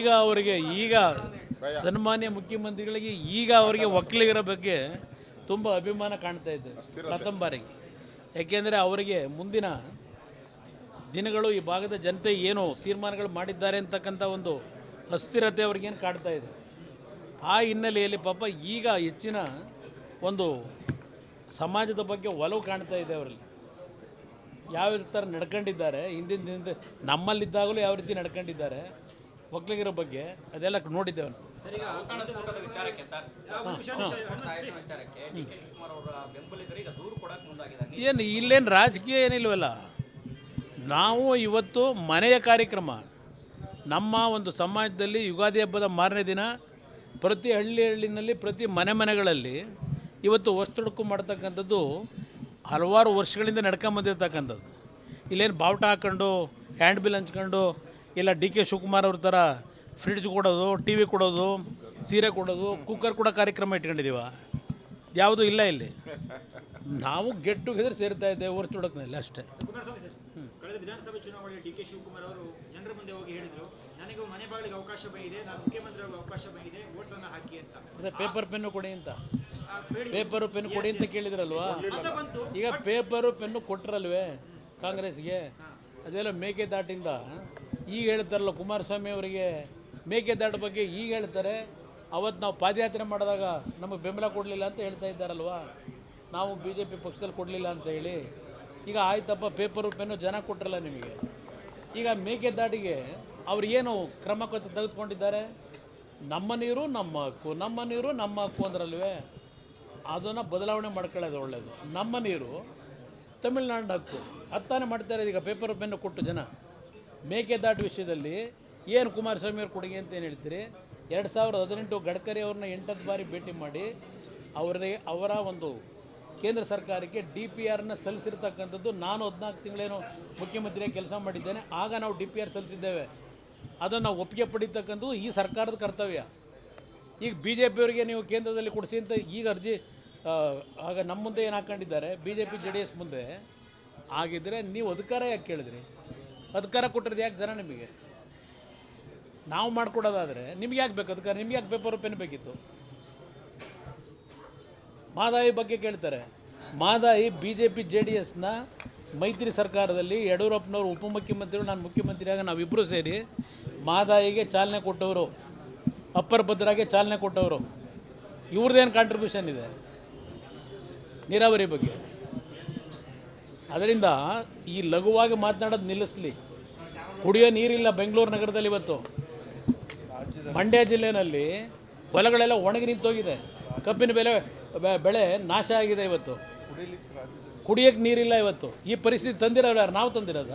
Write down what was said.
ಈಗ ಅವರಿಗೆ ಈಗ ಸನ್ಮಾನ್ಯ ಮುಖ್ಯಮಂತ್ರಿಗಳಿಗೆ ಈಗ ಅವರಿಗೆ ಒಕ್ಕಲಿಗರ ಬಗ್ಗೆ ತುಂಬ ಅಭಿಮಾನ ಕಾಣ್ತಾ ಇದೆ ಪ್ರಥಮ ಬಾರಿಗೆ ಯಾಕೆಂದರೆ ಅವರಿಗೆ ಮುಂದಿನ ದಿನಗಳು ಈ ಭಾಗದ ಜನತೆ ಏನು ತೀರ್ಮಾನಗಳು ಮಾಡಿದ್ದಾರೆ ಅಂತಕ್ಕಂಥ ಒಂದು ಅಸ್ಥಿರತೆ ಅವ್ರಿಗೇನು ಕಾಡ್ತಾ ಇದೆ. ಆ ಹಿನ್ನೆಲೆಯಲ್ಲಿ ಪಾಪ ಈಗ ಹೆಚ್ಚಿನ ಒಂದು ಸಮಾಜದ ಬಗ್ಗೆ ಒಲವು ಕಾಣ್ತಾ ಇದೆ ಅವರಲ್ಲಿ. ಯಾವ ಥರ ನಡ್ಕೊಂಡಿದ್ದಾರೆ ಹಿಂದಿನ ದಿನದ ನಮ್ಮಲ್ಲಿದ್ದಾಗಲೂ ಯಾವ ರೀತಿ ನಡ್ಕೊಂಡಿದ್ದಾರೆ ಒಕ್ಕಲಿಗರ ಬಗ್ಗೆ ಅದೆಲ್ಲ ನೋಡಿದ್ದೇವೆ ನಾವು ಔತಣದ ಊಟದ ವಿಚಾರಕ್ಕೆ ಸರ್. ಔತಣ ವಿಚಾರಕ್ಕೆ ಡಿ ಕೆ ಶಿವಕುಮಾರ್ ಅವರ ಬೆಂಬಲಿಗರು ಈಗ ದೂರು ಕೊಡಕ್ಕೆ ಏನು ಇಲ್ಲೇನು ರಾಜಕೀಯ ಏನಿಲ್ವಲ್ಲ? ನಾವು ಇವತ್ತು ಮನೆಯ ಕಾರ್ಯಕ್ರಮ. ನಮ್ಮ ಒಂದು ಸಮಾಜದಲ್ಲಿ ಯುಗಾದಿ ಹಬ್ಬದ ಮಾರನೇ ದಿನ ಪ್ರತಿ ಹಳ್ಳಿ ಹಳ್ಳಿನಲ್ಲಿ ಪ್ರತಿ ಮನೆ ಮನೆಗಳಲ್ಲಿ ಇವತ್ತು ವಸ್ತುಡುಕು ಮಾಡ್ತಕ್ಕಂಥದ್ದು ಹಲವಾರು ವರ್ಷಗಳಿಂದ ನಡ್ಕೊಂಬಂದಿರ್ತಕ್ಕಂಥದ್ದು. ಇಲ್ಲೇನು ಬಾವುಟ ಹಾಕ್ಕೊಂಡು ಹ್ಯಾಂಡ್ ಬಿಲ್ ಹಂಚ್ಕೊಂಡು ಇಲ್ಲ ಡಿ ಕೆ ಶಿವಕುಮಾರ್ ಅವ್ರ ಥರ ಫ್ರಿಡ್ಜ್ ಕೊಡೋದು ಟಿ ವಿ ಕೊಡೋದು ಸೀರೆ ಕೊಡೋದು ಕುಕ್ಕರ್ ಕೂಡ ಕಾರ್ಯಕ್ರಮ ಇಟ್ಕೊಂಡಿದ್ದೀವ. ಯಾವುದೂ ಇಲ್ಲ ಇಲ್ಲಿ. ನಾವು ಗೆಟ್ ಟುಗೆದರ್ ಸೇರ್ತಾ ಇದ್ದೇವೆ ಹೊರತು ಹುಡುಕ್ನಲ್ಲಿ ಅಷ್ಟೇ. ಕಳೆದ ವಿಧಾನಸಭೆ ಚುನಾವಣೆಯಲ್ಲಿ ಡಿ ಕೆ ಶಿವಕುಮಾರ್ ಅವರು ಜನರ ಮುಂದೆ ಹೋಗಿ ಹೇಳಿದ್ರು ನನಗೆ ಮನೆ ಬಾಗಿಲಿಗೆ ಅವಕಾಶ ಬಂದಿದೆ ನಾನು ಮುಖ್ಯಮಂತ್ರಿ ಅವಕಾಶ ಬಂದಿದೆ ಹಾಕಿ ಅಂತ. ಅದೇ ಪೇಪರ್ ಪೆನ್ನು ಕೊಡಿ ಅಂತ. ಪೇಪರು ಪೆನ್ನು ಕೊಡಿ ಅಂತ ಕೇಳಿದ್ರಲ್ವಾ? ಈಗ ಪೇಪರು ಪೆನ್ನು ಕೊಟ್ರಲ್ವೇ ಕಾಂಗ್ರೆಸ್ಗೆ? ಅದೆಲ್ಲ ಮೇಕೆದಾಟಿಂದ ಈಗ ಹೇಳ್ತಾರಲ್ಲ ಕುಮಾರಸ್ವಾಮಿ ಅವರಿಗೆ ಮೇಕೆದಾಟ ಬಗ್ಗೆ ಈಗ ಹೇಳ್ತಾರೆ. ಅವತ್ತು ನಾವು ಪಾದಯಾತ್ರೆ ಮಾಡಿದಾಗ ನಮಗೆ ಬೆಂಬಲ ಕೊಡಲಿಲ್ಲ ಅಂತ ಹೇಳ್ತಾ ಇದ್ದಾರಲ್ವಾ? ನಾವು ಬಿ ಜೆ ಪಿ ಪಕ್ಷದಲ್ಲಿ ಕೊಡಲಿಲ್ಲ ಅಂತ ಹೇಳಿ. ಈಗ ಆಯ್ತಪ್ಪ ಪೇಪರು ಪೆನ್ನು ಜನ ಕೊಟ್ಟ್ರಲ್ಲ ನಿಮಗೆ? ಈಗ ಮೇಕೆದಾಟಿಗೆ ಅವ್ರು ಏನು ಕ್ರಮ ತೆಗೆದುಕೊಂಡಿದ್ದಾರೆ? ನಮ್ಮ ನೀರು, ನಮ್ಮ ಹಕ್ಕು. ನಮ್ಮ ನೀರು, ನಮ್ಮ ಹಕ್ಕು ಅಂದ್ರಲ್ವೇ? ಅದನ್ನು ಬದಲಾವಣೆ ಮಾಡ್ಕೊಳ್ಳೋದು ಒಳ್ಳೆಯದು ನಮ್ಮ ನೀರು ತಮಿಳ್ನಾಡಿನ ಹಕ್ಕು. ಹತ್ತಾನೆ ಮಾಡ್ತಾರೆ ಈಗ ಪೇಪರ್ ಪೆನ್ನು ಕೊಟ್ಟು ಜನ. ಮೇಕೆದಾಟು ವಿಷಯದಲ್ಲಿ ಏನು ಕುಮಾರಸ್ವಾಮಿ ಅವ್ರ ಕೊಡುಗೆ ಅಂತ ಏನು ಹೇಳ್ತೀರಿ? ಎರಡು ಸಾವಿರದ ಹದಿನೆಂಟು ಗಡ್ಕರಿ ಅವ್ರನ್ನ ಎಂಟತ್ತು ಬಾರಿ ಭೇಟಿ ಮಾಡಿ ಅವರಿಗೆ ಅವರ ಒಂದು ಕೇಂದ್ರ ಸರ್ಕಾರಕ್ಕೆ ಡಿ ಪಿ ಆರ್ನ ಸಲ್ಲಿಸಿರ್ತಕ್ಕಂಥದ್ದು ನಾನು ಹದಿನಾಲ್ಕು ತಿಂಗಳೇನು ಮುಖ್ಯಮಂತ್ರಿಯಾಗಿ ಕೆಲಸ ಮಾಡಿದ್ದೇನೆ, ಆಗ ನಾವು ಡಿ ಪಿ ಆರ್ ಸಲ್ಲಿಸಿದ್ದೇವೆ. ಅದನ್ನು ನಾವು ಒಪ್ಪಿಗೆ ಪಡೀತಕ್ಕಂಥದ್ದು ಈ ಸರ್ಕಾರದ ಕರ್ತವ್ಯ. ಈಗ ಬಿ ಜೆ ಪಿಯವರಿಗೆ ನೀವು ಕೇಂದ್ರದಲ್ಲಿ ಕೊಡಿಸಿ ಅಂತ ಈಗ ಅರ್ಜಿ ಆಗ ನಮ್ಮ ಮುಂದೆ ಏನು ಹಾಕ್ಕೊಂಡಿದ್ದಾರೆ B J P J D S ಮುಂದೆ. ಆಗಿದ್ದರೆ ನೀವು ಅಧಿಕಾರ ಯಾಕೆ ಕೇಳಿದ್ರಿ? ಅಧಿಕಾರ ಕೊಟ್ಟಿರೋದು ಯಾಕೆ ಜನ ನಿಮಗೆ? ನಾವು ಮಾಡ್ಕೊಡೋದಾದರೆ ನಿಮ್ಗೆ ಯಾಕೆ ಬೇಕು ಅಧಿಕಾರ? ನಿಮ್ಗೆ ಯಾಕೆ ಪೇಪರ್ ಪೆನ್ ಬೇಕಿತ್ತು? ಮಾದಾಯಿ ಬಗ್ಗೆ ಕೇಳ್ತಾರೆ. Mahadayi B J P J D ಎಸ್ನ ಮೈತ್ರಿ ಸರ್ಕಾರದಲ್ಲಿ ಯಡಿಯೂರಪ್ಪನವರು ಉಪಮುಖ್ಯಮಂತ್ರಿಗಳು ನಾನು ಮುಖ್ಯಮಂತ್ರಿಯಾಗ ನಾವಿಬ್ಬರು ಸೇರಿ ಮಾದಾಯಿಗೆ ಚಾಲನೆ ಕೊಟ್ಟವರು, ಅಪ್ಪರ್ ಭದ್ರಾಗೆ ಚಾಲನೆ ಕೊಟ್ಟವರು. ಇವ್ರದ್ದೇನು ಕಾಂಟ್ರಿಬ್ಯೂಷನ್ ಇದೆ? ನೀರಾವರಿ ಬಗ್ಗೆ. ಅದರಿಂದ ಈ ಲಘುವಾಗಿ ಮಾತನಾಡೋದು ನಿಲ್ಲಿಸಲಿ. ಕುಡಿಯೋ ನೀರಿಲ್ಲ ಬೆಂಗಳೂರು ನಗರದಲ್ಲಿ ಇವತ್ತು. ಮಂಡ್ಯ ಜಿಲ್ಲೆಯಲ್ಲಿ ಹೊಲಗಳೆಲ್ಲ ಒಣಗಿ ನಿಂತೋಗಿದೆ. ಕಬ್ಬಿನ ಬೆಲೆ ಬೆಳೆ ನಾಶ ಆಗಿದೆ ಇವತ್ತು. ಕುಡಿಯೋಕ್ಕೆ ನೀರಿಲ್ಲ ಇವತ್ತು. ಈ ಪರಿಸ್ಥಿತಿ ತಂದಿರೋರು ಯಾರು? ನಾವು ತಂದಿರೋದ?